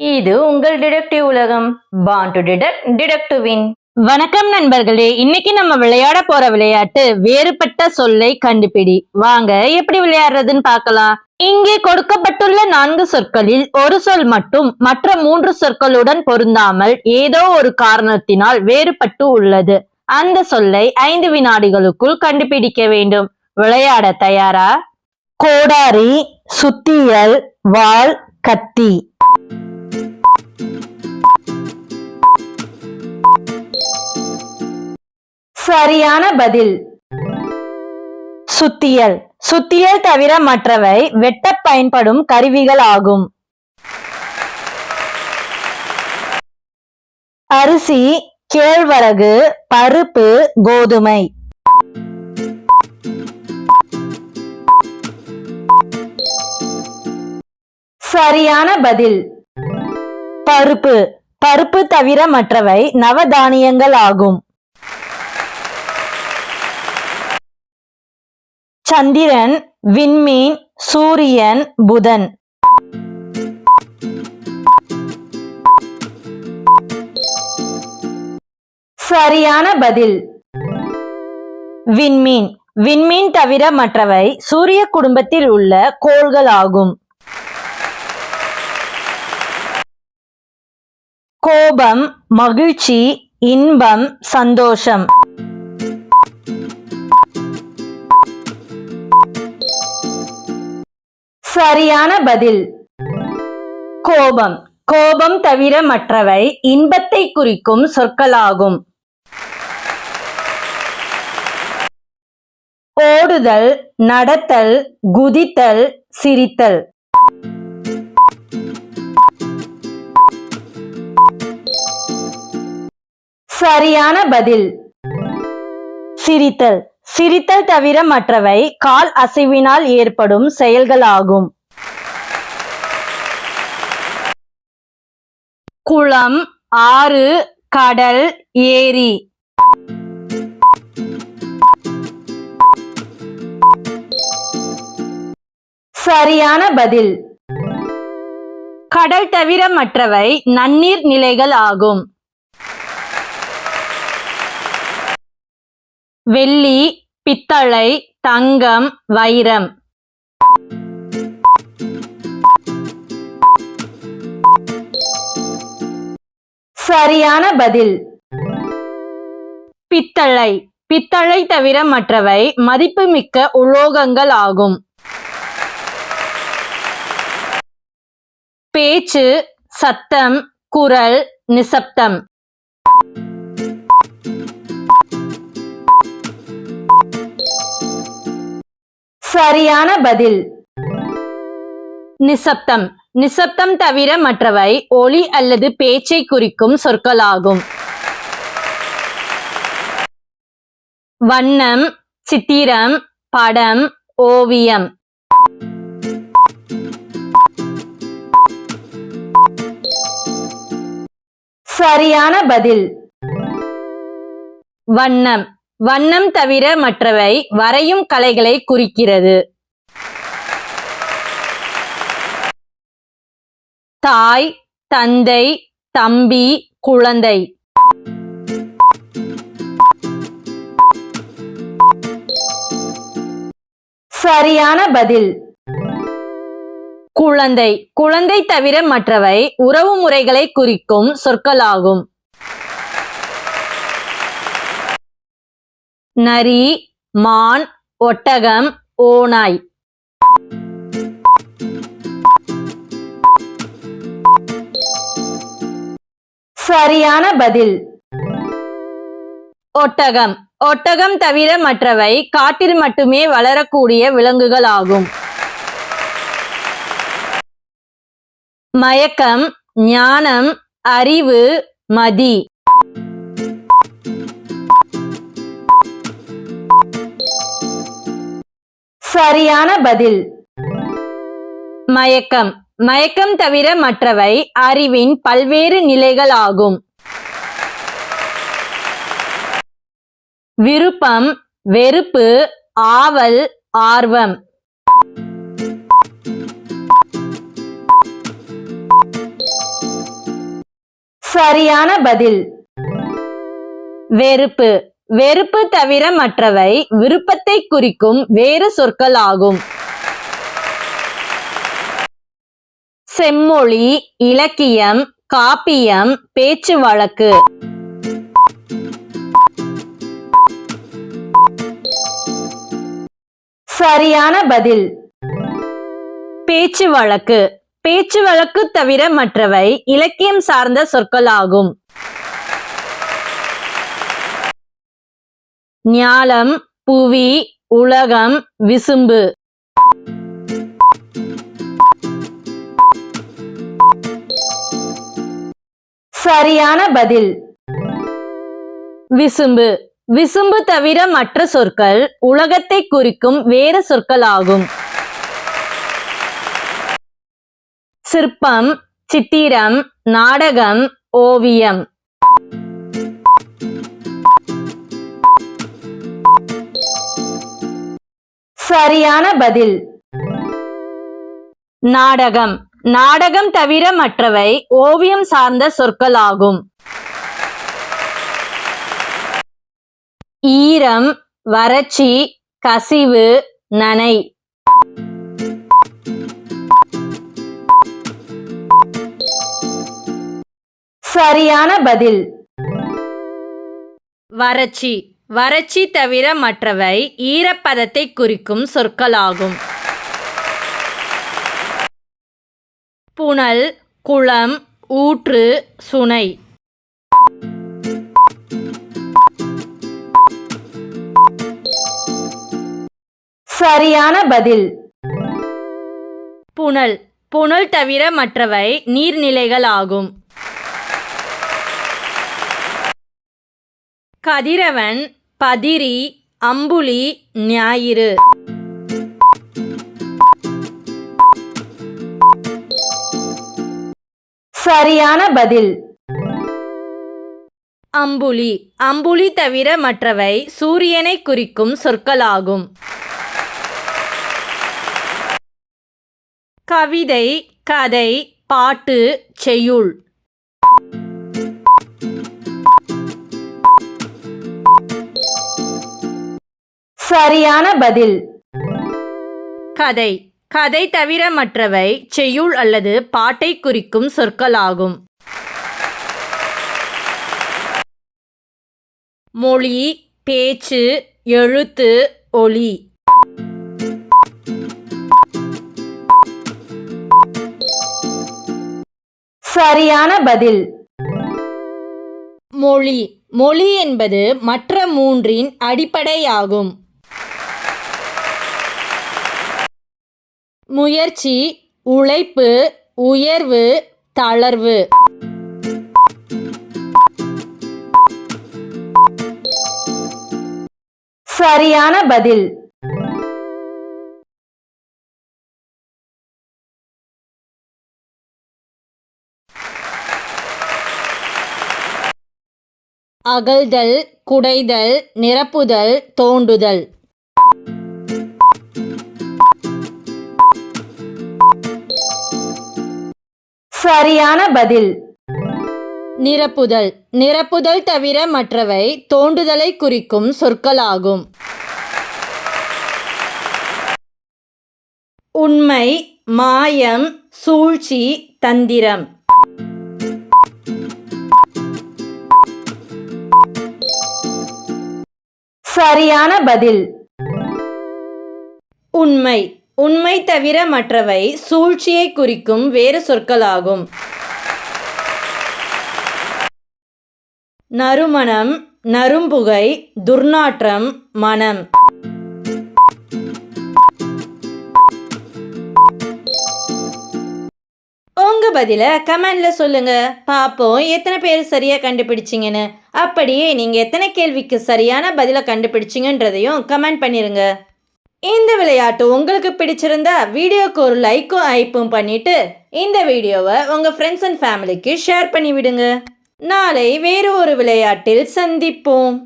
இது உங்கள் டிடெக்டிவ் உலகம். Born to detect detect win வணக்கம் நண்பர்களே. இன்னைக்கு நம்ம விளையாட போற விளையாட்டு வேறுபட்ட சொல்லை கண்டுபிடி. வாங்க எப்படி விளையாடுறதுன்னு பார்க்கலாம். இங்கே கொடுக்கப்பட்டுள்ள நான்கு சொற்களில் ஒரு சொல் மட்டும் மற்ற மூன்று சொற்களுடன் பொருந்தாமல் ஏதோ ஒரு காரணத்தினால் வேறுபட்டு உள்ளது. அந்த சொல்லை ஐந்து வினாடிகளுக்குள் கண்டுபிடிக்க வேண்டும். விளையாட தயாரா? கோடாரி சுத்தியல் வாள் கத்தி. சரியான பதில். சுத்தியல். சுத்தியல் தவிர மற்றவை வெட்டப் பயன்படும் கருவிகள் ஆகும். அரிசி கேழ்வரகு பருப்பு கோதுமை. சரியான பதில். பருப்பு. பருப்பு தவிர மற்றவை நவதானியங்கள் ஆகும். சந்திரன் விண்மீன் சூரியன் புதன். சரியான பதில். விண்மீன். விண்மீன் தவிர மற்றவை சூரிய குடும்பத்தில் உள்ள கோள்கள் ஆகும் கோபம் மகிழ்ச்சி இன்பம் சந்தோஷம். சரியான பதில். கோபம். கோபம் தவிர மற்றவை இன்பத்தை குறிக்கும் சொற்களாகும். ஓடுதல் நடத்தல் குதித்தல் சிரித்தல். சரியான பதில். சிரித்தல். சிரித்தல் தவிர மற்றவை கால் அசைவினால் ஏற்படும் செயல்களாகும். குளம் ஆறு கடல் ஏரி. சரியான பதில். கடல் தவிர மற்றவை நன்னீர் நிலைகள் ஆகும். வெள்ளி பித்தளை தங்கம் வைரம். சரியான பதில். பித்தளை. பித்தளை தவிர மற்றவை மதிப்புமிக்க உலோகங்கள் ஆகும். பேச்சு சத்தம் குரல் நிசப்தம். சரியான பதில். நிசப்தம். நிசப்தம் தவிர மற்றவை ஒளி அல்லது பேச்சை குறிக்கும் சொற்களாகும். வண்ணம் சித்திரம் படம் ஓவியம். சரியான பதில். வண்ணம். வண்ணம் தவிர மற்றவை வரையும் கலைகளை குறிக்கிறது. தாய் தந்தை தம்பி குழந்தை. சரியான பதில். குழந்தை. குழந்தை தவிர மற்றவை உறவு முறைகளை குறிக்கும் சொற்களாகும். நரி மான் ஒட்டகம் ஓநாய். சரியான பதில். ஒட்டகம். ஒட்டகம் தவிர மற்றவை காட்டில் மட்டுமே வளரக்கூடிய விலங்குகள் ஆகும். மயக்கம் ஞானம் அறிவு மதி. சரியான பதில். மயக்கம். மயக்கம் தவிர மற்றவை அறிவின் பல்வேறு நிலைகள் ஆகும் விருப்பம் வெறுப்பு ஆவல் ஆர்வம். சரியான பதில். வெறுப்பு. வெறுப்பு தவிர மற்றவை விருப்பத்தை குறிக்கும் வேறு சொற்கள் ஆகும் செம்மொழி இலக்கியம் காப்பியம் பேச்சு வழக்கு சரியான பதில். பேச்சு வழக்கு பேச்சு வழக்கு தவிர மற்றவை இலக்கியம் சார்ந்த சொற்கள் ஆகும் ஞாலம் புவி உலகம் விசும்பு. சரியான பதில். விசும்பு. விசும்பு தவிர மற்ற சொற்கள் உலகத்தை குறிக்கும் வேறு சொற்கள் ஆகும் சிற்பம் சித்திரம் நாடகம் ஓவியம். சரியான பதில். நாடகம். நாடகம் தவிர மற்றவை ஓவியம் சார்ந்த சொற்களாகும். ஈரம் வறட்சி கசிவு நனை. சரியான பதில். வறட்சி. வறட்சி தவிர மற்றவை ஈரப்பதத்தை குறிக்கும் சொற்களாகும். புனல் குளம் ஊற்று சுனை. சரியான பதில். புனல் புனல் தவிர மற்றவை நீர்நிலைகள் ஆகும் கதிரவன் பதிரி அம்புலி ஞாயிறு. சரியான பதில். அம்புலி. அம்புலி தவிர மற்றவை சூரியனை குறிக்கும் சொற்களாகும். கவிதை கதை பாட்டு செய்யுள். சரியான பதில். கதை. கதை தவிர மற்றவை செய்யுள் அல்லது பாட்டை குறிக்கும் சொற்களாகும். மொழி பேச்சு எழுத்து ஒலி. சரியான பதில். மொழி. மொழி என்பது மற்ற மூன்றின் அடிப்படையாகும். முயற்சி உழைப்பு உயர்வு தளர்வு. சரியான பதில். அகழ்தல் குடைதல் நிரப்புதல் தோண்டுதல். சரியான பதில். நிரப்புதல். நிரப்புதல் தவிர மற்றவை தோண்டுதலை குறிக்கும் சொற்களாகும். உண்மை மாயம் சூழ்ச்சி தந்திரம். சரியான பதில். உண்மை உண்மை தவிர மற்றவை சூழ்ச்சியை குறிக்கும் வேறு சொற்களாகும். நறுமணம் நறும்புகை துர்நாற்றம் மனம். உங்க பதில கமெண்ட்ல சொல்லுங்க. பாப்போம் எத்தனை பேர் சரியா கண்டுபிடிச்சிங்கன்னு. அப்படியே நீங்க எத்தனை கேள்விக்கு சரியான பதில கண்டுபிடிச்சிங்கன்றதையும் கமெண்ட் பண்ணிருங்க. இந்த விளையாட்டு உங்களுக்கு பிடிச்சிருந்தா வீடியோக்கு ஒரு லைக்கும் ஐப்பும் பண்ணிட்டு இந்த வீடியோவை உங்கள் ஃப்ரெண்ட்ஸ் அண்ட் ஃபேமிலிக்கு ஷேர் பண்ணி விடுங்க நாளை வேறு ஒரு விளையாட்டில் சந்திப்போம்.